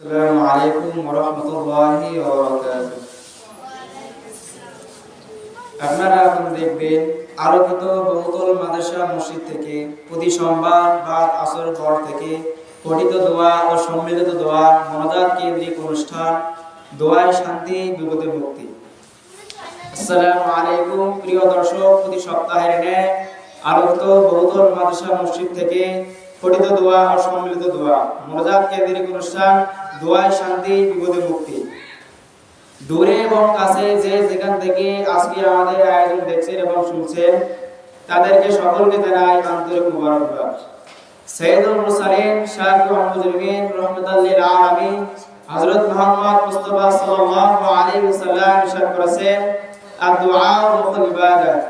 আসসালামু আলাইকুম ওরহমতুল্লাহি ওয়াবারাকাতুহু আপনারা এখন দেখবেন, আলোকিত বহুতল মাদ্রাসা মসজিদ থেকে প্রতি সোমবার বা আসর পর থেকে পঠিত দোয়া ও সম্মিলিত দোয়া মনোজাত কেন্দ্রিক অনুষ্ঠান, দোয়ায় শান্তি, বিপদে মুক্তি। আসসালামু আলাইকুম, প্রিয় দর্শক, প্রতি সপ্তাহের ন্যায় আলোকিত বহুতল মাদ্রাসা মসজিদ থেকে পঠিত দোয়া ও সম্মিলিত দোয়া মনোজাত কেন্দ্রিক অনুষ্ঠান দোয়ায় শান্তি, বিপদে মুক্তি। দূরে এবং কাছে যে যেখান থেকে আজকে আমাদের আয়োজন দেখছেন এবং শুনছেন, তাদেরকে সকলকে জানাই আন্তরিক মুবারকবাদ। সৈয়দুল শাহ আলামিন, হযরত মুহাম্মদ মুস্তাফা সাল্লাল্লাহু আলাইহি ইরশাদ করেছেন ইবাদত।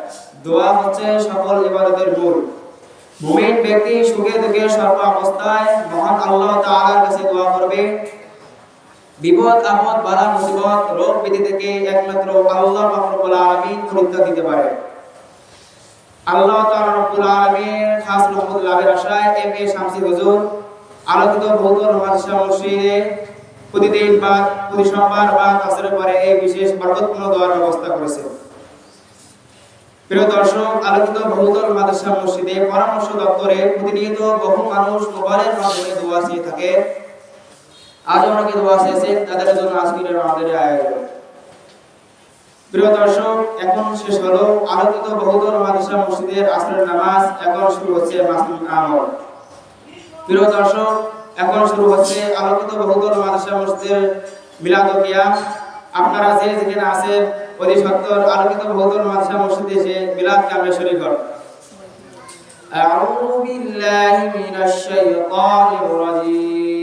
দোয়া হচ্ছে সকল ইবাদতের মূল। মুমিন ব্যক্তি সুখে দুঃখে সর্ব অবস্থায় মহান আল্লাহ তাআলার কাছে দোয়া করবে। বিপদ, আপদ, বাধা, মুসিবত, রোগ ব্যাধি থেকে একমাত্র আল্লাহ রব্বুল আলামিন পরীক্ষা দিতে পারে। আল্লাহ তাআলা রব্বুল আলামিন খাস রহমত লাভের আশায় এম এ শামসি হুজুর আলোকিত মাদ্রাসা মসজিদে প্রতিদিন বা প্রতি সোমবার বা পরে এই বিশেষ বরকতপূর্ণ দোয়ার ব্যবস্থা করেছে প্রিয় দর্শক আলোকিত মাদ্রাসা মসজিদে পরামর্শ দপ্তরে প্রতিনিয়ত বহু মানুষ মোবাইলের মাধ্যমে দোয়া চেয়ে থাকে। আজ অনেকে দোয়া চেয়েছেন তাদের জন্য আজকের আমাদের এই আয়োজন প্রিয় দর্শক এখন শেষ হলো আলোকিত বহুদল মাদ্রাসা মসজিদের আসরের নামাজ এখন শুরু হচ্ছে মাসুম আমল প্রিয় দর্শক এখন শুরু হচ্ছে আলোকিত বহুদল মাদ্রাসা মসজিদের মিলাদ ও কিয়াম আপনারা যে যেখানে আছেন অতি সত্তর আলোকিত বহুদল মাদ্রাসা মসজিদে এসে মিলাদ কামে শরীক হন أعوذ بالله من الشيطان الرجيم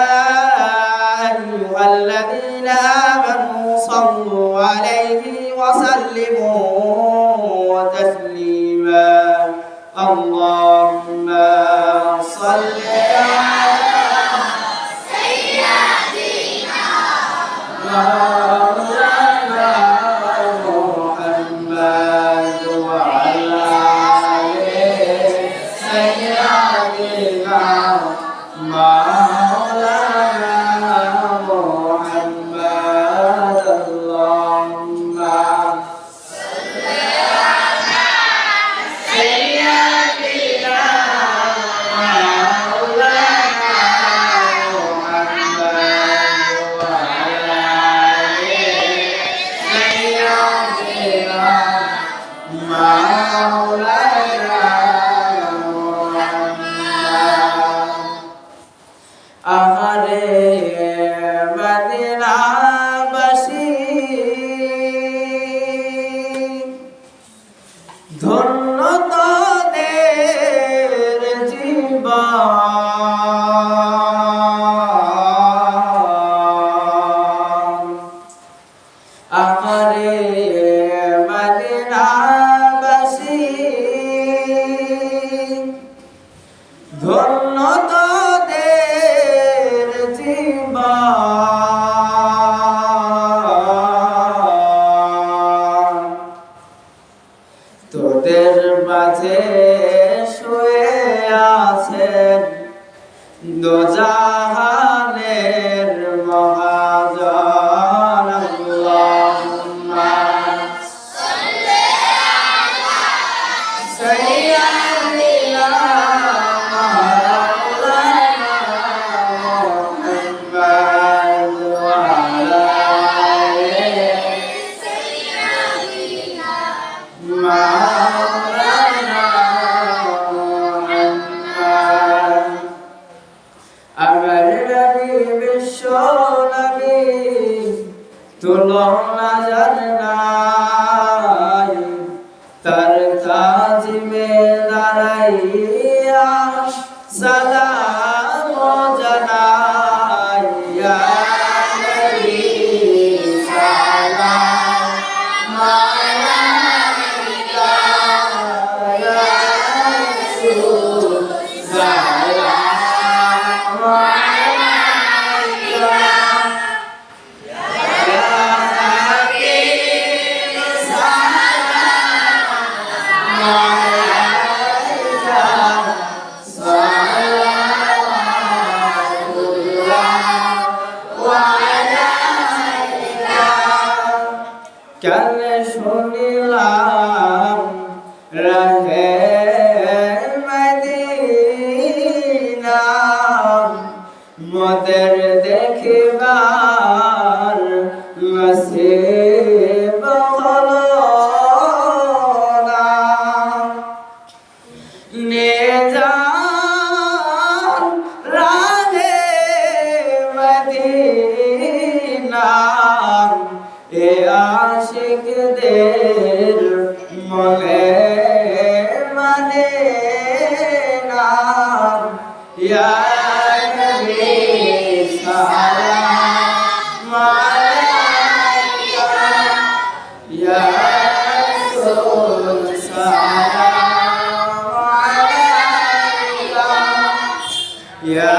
Yeah. তুলনা যার নাই তার তাজিমে দাঁড়াইয়া গান এ আশিকদের মনে মানে না ইয়া নবী সালাম আলাইকা ইয়া রাসূল সালাম আলাইকা। ইয়া